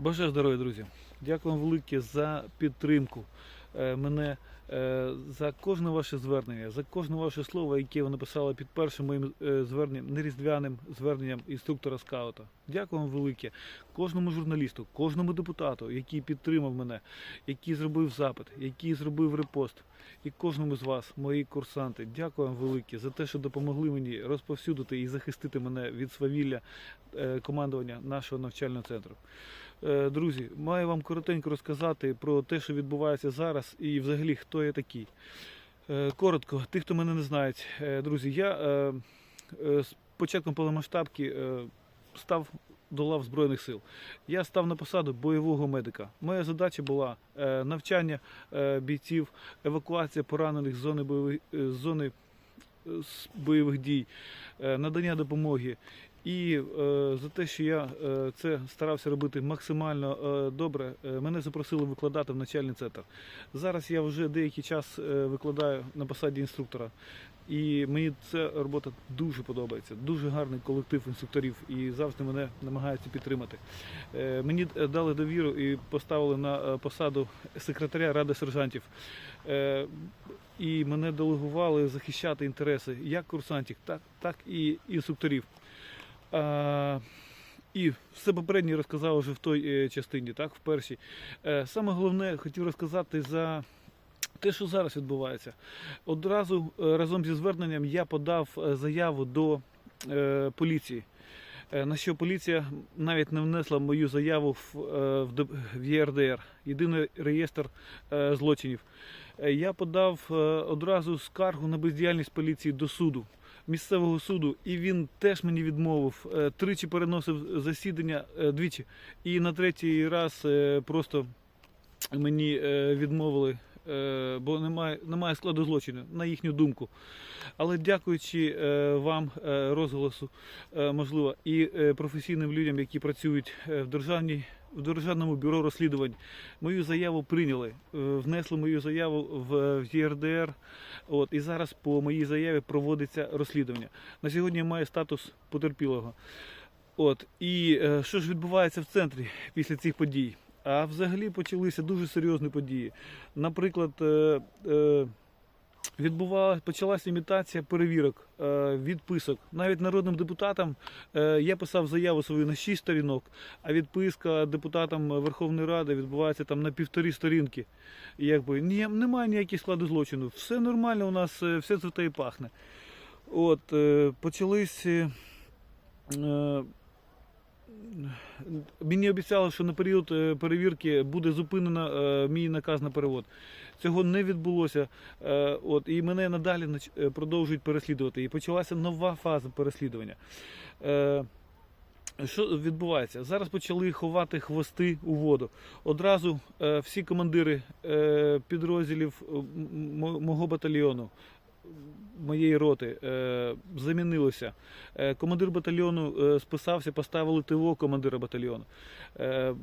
Бажаю здоров'я, друзі. Дякую вам велике за підтримку е, мене, е, за кожне ваше звернення, за кожне ваше слово, яке ви написали під першим моїм е, зверненням, неріздвяним зверненням інструктора скаута. Дякую вам велике кожному журналісту, кожному депутату, який підтримав мене, який зробив запит, який зробив репост. І кожному з вас, мої курсанти, дякую вам велике за те, що допомогли мені розповсюдити і захистити мене від свавілля командування нашого навчального центру. Е, Друзі, маю вам коротенько розказати про те, що відбувається зараз, і взагалі хто я такий. Е, Коротко, тих, хто мене не знають, Е, друзі, я з початком повномасштабки е, став до лав Збройних сил. Я став на посаду бойового медика. Моя задача була навчання бійців, евакуація поранених з зони бойових, з зони бойових дій, надання допомоги. І е, за те, що я е, це старався робити максимально е, добре, мене запросили викладати в начальний центр. Зараз я вже деякий час викладаю на посаді інструктора. І мені ця робота дуже подобається. Дуже гарний колектив інструкторів і завжди мене намагаються підтримати. Мені дали довіру і поставили на посаду секретаря ради сержантів. І мене делегували захищати інтереси як курсантів, так, так і інструкторів. А, і все попереднє розказав вже в той е, частині, так, в першій. Е, Саме головне хотів розказати за те, що зараз відбувається. Одразу е, разом зі зверненням я подав заяву до поліції. На що поліція навіть не внесла мою заяву в, ЄРДР, єдиний реєстр злочинів. Я подав одразу скаргу на бездіяльність поліції до суду, місцевого суду, і він теж мені відмовив. Е, Тричі переносив засідання е, двічі. І на третій раз е, просто мені відмовили, бо немає, немає складу злочину, на їхню думку. Але дякуючи вам, розголосу, можливо, і професійним людям, які працюють в державній. В Державному бюро розслідувань мою заяву прийняли, е, внесли мою заяву в в ЄРДР. От, і зараз по моїй заяві проводиться розслідування. На сьогодні я маю статус потерпілого. От, і е, що ж відбувається в центрі після цих подій? А взагалі почалися дуже серйозні події. Наприклад, е, е, відбувалася почалася імітація перевірок, е, відписок. Навіть народним депутатам е, я писав заяву свою на 6 сторінок, а відписка депутатам Верховної Ради відбувається там на півторі сторінки. Якби ні, немає ніяких складу злочину. Все нормально, у нас е, все цвіте і пахне. От, почались. Мені обіцяли, що на період е, перевірки буде зупинено е, мій наказ на перевод. Цього не відбулося. Е, От, і мене надалі продовжують переслідувати. І почалася нова фаза переслідування. Що відбувається? Зараз почали ховати хвости у воду. Одразу всі командири підрозділів мого батальйону, моєї роти, е, замінилися. Е, Командир батальйону е, списався, поставили ТВО командира батальйону.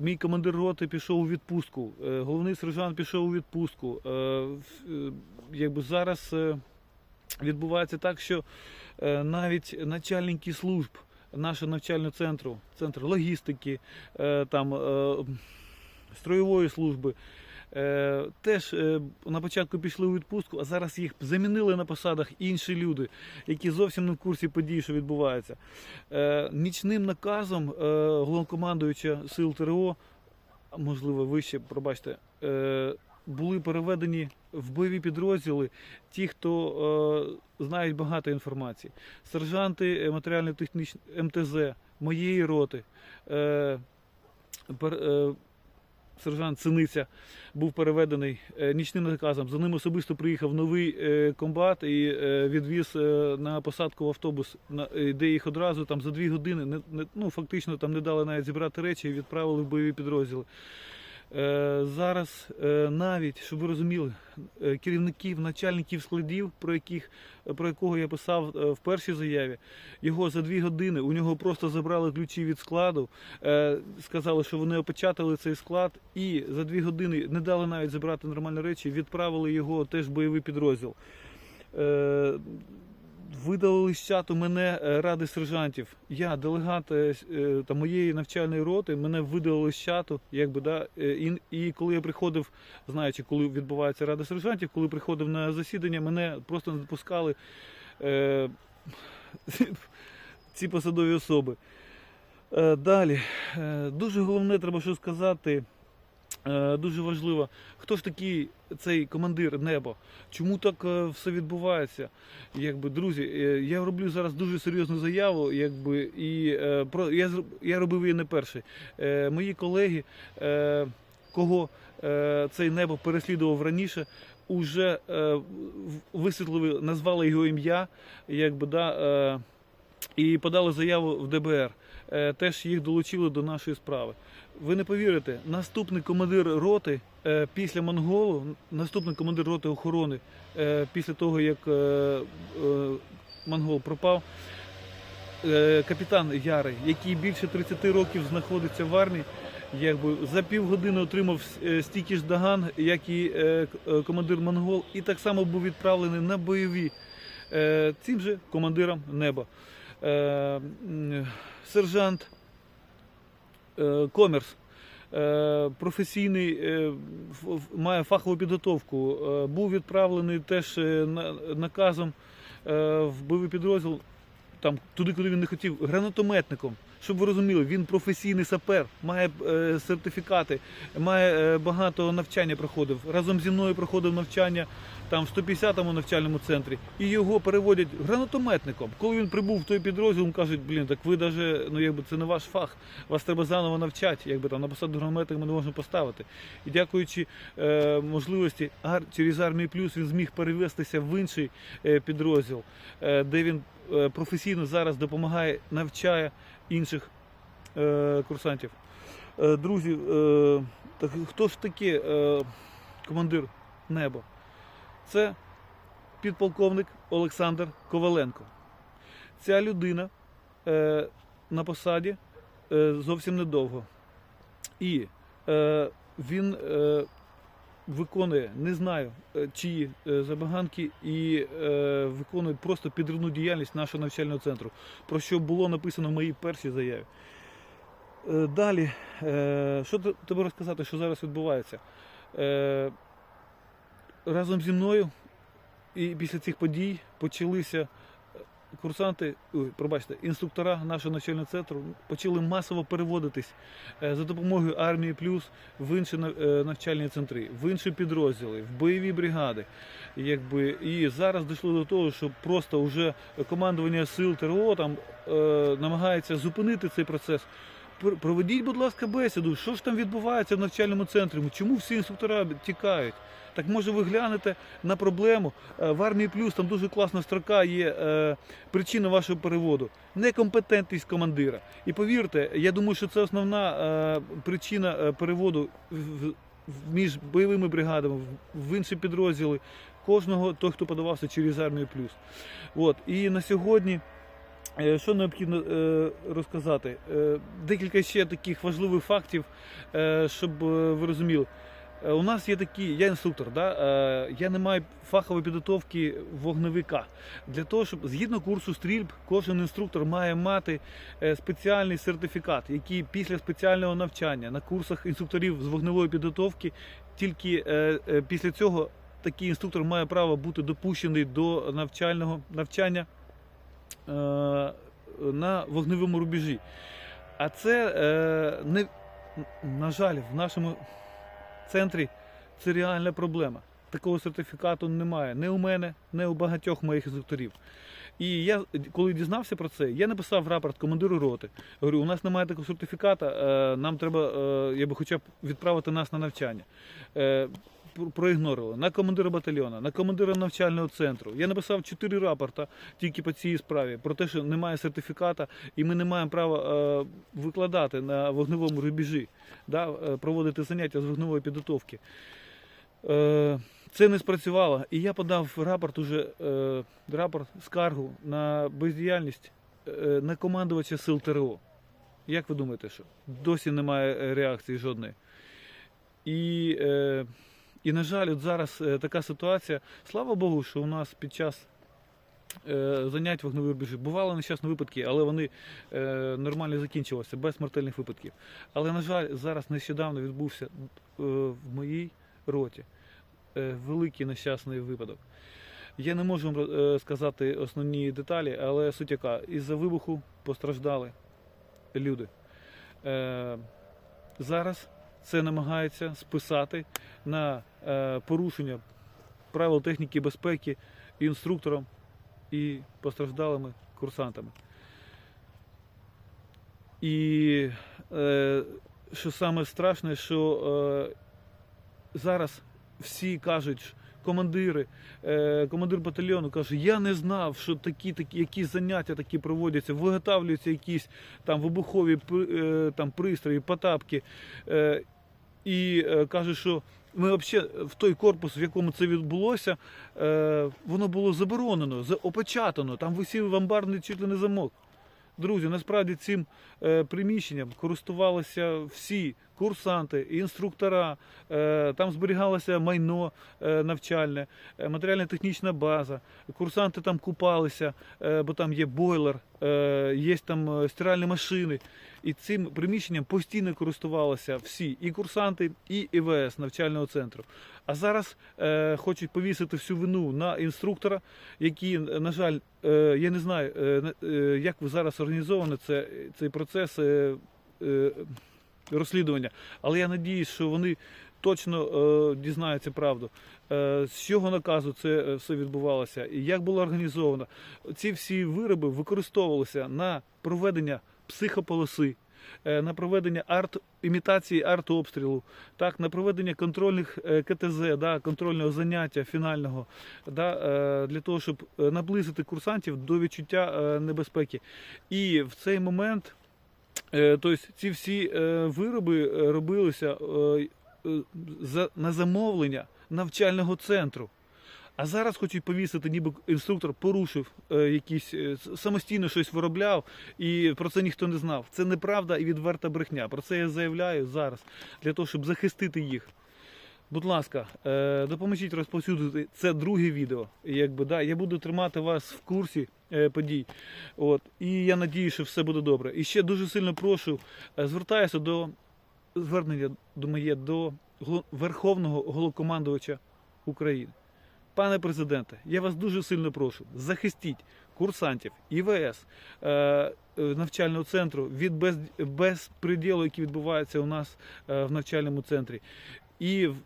Мій командир роти пішов у відпустку. Головний сержант пішов у відпустку. Якби зараз відбувається так, що навіть начальники служб нашого навчального центру, центр логістики, там строєвої служби. Е, Теж е, на початку пішли у відпустку, а зараз їх замінили на посадах інші люди, які зовсім не в курсі подій, що відбувається. Е, Нічним наказом головнокомандуюча сил ТРО, можливо вище, пробачте, були переведені в бойові підрозділи ті, хто е, знають багато інформації. Сержанти матеріально-технічної МТЗ, моєї роти. Е, пер, е, Сержант Синиця був переведений е, нічним наказом. За ним особисто приїхав новий е, комбат і е, відвіз на посадку в автобус, де їх одразу там за дві години ну, фактично там не дали навіть зібрати речі і відправили в бойові підрозділи. Е, Зараз е, навіть, щоб ви розуміли, е, керівників, начальників складів, про яких про якого я писав в першій заяві, його за дві години у нього просто забрали ключі від складу, сказали, що вони опечатали цей склад, і за дві години не дали навіть забрати нормальні речі, відправили його теж в бойовий підрозділ. Видалили чату мене е, ради сержантів. Я, делегат е, е, та моєї навчальної роти, мене видалили з чату. Якби, да, і, і коли я приходив, знаючи, коли відбувається рада сержантів, коли приходив на засідання, мене просто не допускали е, ці посадові особи. Далі, дуже головне, треба що сказати. Е, Дуже важливо, хто ж такий цей командир небо? Чому так е, все відбувається? Якби друзі, е, я роблю зараз дуже серйозну заяву, якби і про я я робив її не перший. Мої колеги, кого цей небо переслідував раніше, уже е, висвітлили, назвали його ім'я, якби да. І подали заяву в ДБР. Е, Теж їх долучили до нашої справи. Ви не повірите, наступний командир роти е, після Монголу, наступний командир роти охорони е, після того, як Монгол пропав, капітан Ярий, який більше 30 років знаходиться в армії, якби за півгодини отримав стільки ж доган, як і командир Монгол, і так само був відправлений на бойові цим же командиром неба. Е, Сержант е, Комерс. е, Професійний має фахову підготовку. Був відправлений теж на- наказом в бойовий підрозділ, там туди, куди він не хотів, гранатометником. Щоб ви розуміли, він професійний сапер, має е, сертифікати, має е, багато навчання проходив. Разом зі мною проходив навчання там в 150-му навчальному центрі, і його переводять гранатометником. Коли він прибув в той підрозділ, їм кажуть, блін, так ви даже, ну якби це не ваш фах, вас треба заново навчати, якби там на посаду гранатометника не можемо поставити. І дякуючи е, можливості ар- через армію плюс він зміг перевестися в інший е, підрозділ, е, де він е, професійно зараз допомагає, навчає інших е, курсантів. Е, друзі, е, так хто ж таки е, командир неба? Це підполковник Олександр Коваленко. Ця людина е, на посаді е, зовсім недовго. І е, він е, виконує, не знаю, е, чиї е, забаганки, і е, виконує просто підривну діяльність нашого навчального центру, про що було написано в моїй першій заяві. Далі, що т- тобі розказати, що зараз відбувається? Разом зі мною і після цих подій почалися курсанти, пробачте, інструктора нашого навчального центру почали масово переводитись е, за допомогою армії плюс в інші е, навчальні центри, в інші підрозділи, в бойові бригади. Якби і зараз дійшло до того, що просто вже командування сил ТРО там е, намагається зупинити цей процес. Пр- Проведіть, будь ласка, бесіду, що ж там відбувається в навчальному центрі? Чому всі інструктора тікають? Так може ви глянете на проблему Е, в армії плюс там дуже класна строка є е, причина вашого переводу. Некомпетентність командира. І повірте, я думаю, що це основна е, причина е, переводу в, між бойовими бригадами в, в інші підрозділи кожного той, хто подавався через армію плюс. От і на сьогодні. Е, Що необхідно е, розказати? Е, декілька ще таких важливих фактів, щоб ви розуміли. У нас є такі, я інструктор, да? я не маю фахової підготовки вогневика. Для того, щоб згідно курсу стрільб, кожен інструктор має мати спеціальний сертифікат, який після спеціального навчання на курсах інструкторів з вогневої підготовки, тільки після цього такий інструктор має право бути допущений до навчального навчання на вогневому рубежі. А це е, не на жаль, в нашому центрі це реальна проблема. Такого сертифікату немає ні у мене, ні у багатьох моїх інструкторів. І я, коли дізнався про це, я написав рапорт командиру роти. Говорю, у нас немає такого сертифіката, е, нам треба, е, я би хоча б відправити нас на навчання. Проігнорили на командира батальйону, на командира навчального центру. Я написав чотири рапорта тільки по цій справі про те, що немає сертифіката, і ми не маємо права е, викладати на вогневому рубежі, да, е, проводити заняття з вогневої підготовки. Е, Це не спрацювало, і я подав рапорт уже рапорт скаргу на бездіяльність на командувача сил ТРО. Як ви думаєте, що досі немає реакції жодної? І, е, і на жаль, от зараз е, така ситуація. Слава Богу, що у нас під час е, занять вогневих рубежі. Бували нещасні випадки, але вони е, нормально закінчилися, без смертельних випадків. Але, на жаль, зараз нещодавно відбувся в моїй роті великий нещасний випадок. Я не можу вам сказати основні деталі, але суть яка, із-за вибуху постраждали люди. Зараз це намагається списати на порушення правил техніки безпеки інструктором і постраждалими курсантами. І е, що саме страшне, що е, зараз всі кажуть, командири, е, командир батальйону каже, я не знав, що такі, такі якісь заняття такі проводяться, виготовлюються якісь там вибухові е, там, пристрої, потапки. Е, і е, каже, що ми взагалі в той корпус, в якому це відбулося, е, воно було заборонено, опечатано, там висів амбарний чуть ли не замок. Друзі, насправді цим е, приміщенням користувалися всі курсанти, інструктора, е, там зберігалося майно е, навчальне, е, матеріально-технічна база. Курсанти там купалися, бо там є бойлер, є там стиральні машини. І цим приміщенням постійно користувалися всі і курсанти, і ІВС навчального центру. А зараз хочуть повісити всю вину на інструктора, який, на жаль, я не знаю, е, е, як зараз організовано це, цей процес розслідування. Але я надіюсь, що вони точно е, дізнаються правду. Е, з чого наказу це е, все відбувалося, і як було організовано. Ці всі вироби використовувалися на проведення психополоси, е, на проведення арт імітації артобстрілу, так, на проведення контрольних е, КТЗ, да, контрольного заняття фінального, да, для того, щоб наблизити курсантів до відчуття небезпеки. І в цей момент тобто, ці всі е, вироби е, робилися е, е, на замовлення навчального центру. А зараз хочуть повісити, ніби інструктор порушив е, якісь е, самостійно щось виробляв, і про це ніхто не знав. Це неправда і відверта брехня. Про це я заявляю зараз для того, щоб захистити їх. Будь ласка, е, допоможіть розповсюдити це друге відео. Якби, да, я буду тримати вас в курсі е, подій. От, і я надію, що все буде добре. І ще дуже сильно прошу, е, звертаюся до звернення до моє до Верховного головкомандувача України. Пане президенте, я вас дуже сильно прошу, захистіть курсантів ІВС навчального центру від без, безпреділу, який відбувається у нас в навчальному центрі. І в,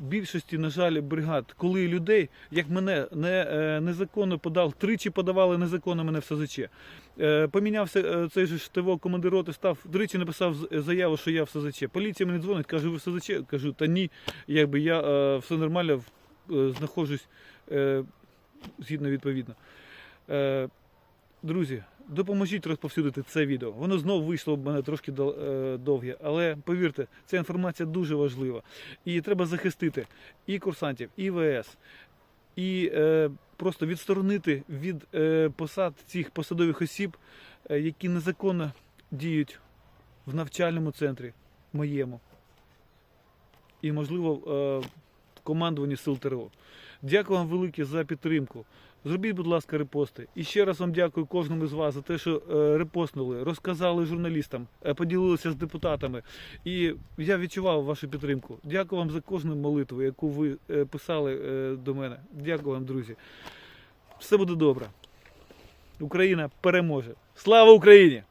більшості, на жаль, бригад, коли людей, як мене, не, е, незаконно подав, тричі подавали незаконно мене в СЗЧ. Е, помінявся е, цей же ж ТВО командир роти, став, тричі написав заяву, що я в СЗЧ. Поліція мені дзвонить, каже, ви в СЗЧ? Кажу, та ні, якби я все нормально знаходжусь згідно відповідно. Друзі, допоможіть розповсюдити це відео. Воно знову вийшло в мене трошки е, довге, але повірте, ця інформація дуже важлива. І треба захистити і курсантів, і ВС, і е, просто відсторонити від е, посад цих посадових осіб, е, які незаконно діють в навчальному центрі моєму. І, можливо, е, командуванні сил ТРО. Дякую вам велике за підтримку. Зробіть, будь ласка, репости. І ще раз вам дякую кожному з вас за те, що е, репостнули, розказали журналістам, е, поділилися з депутатами. І я відчував вашу підтримку. Дякую вам за кожну молитву, яку ви е, писали до мене. Дякую вам, друзі. Все буде добре. Україна переможе. Слава Україні!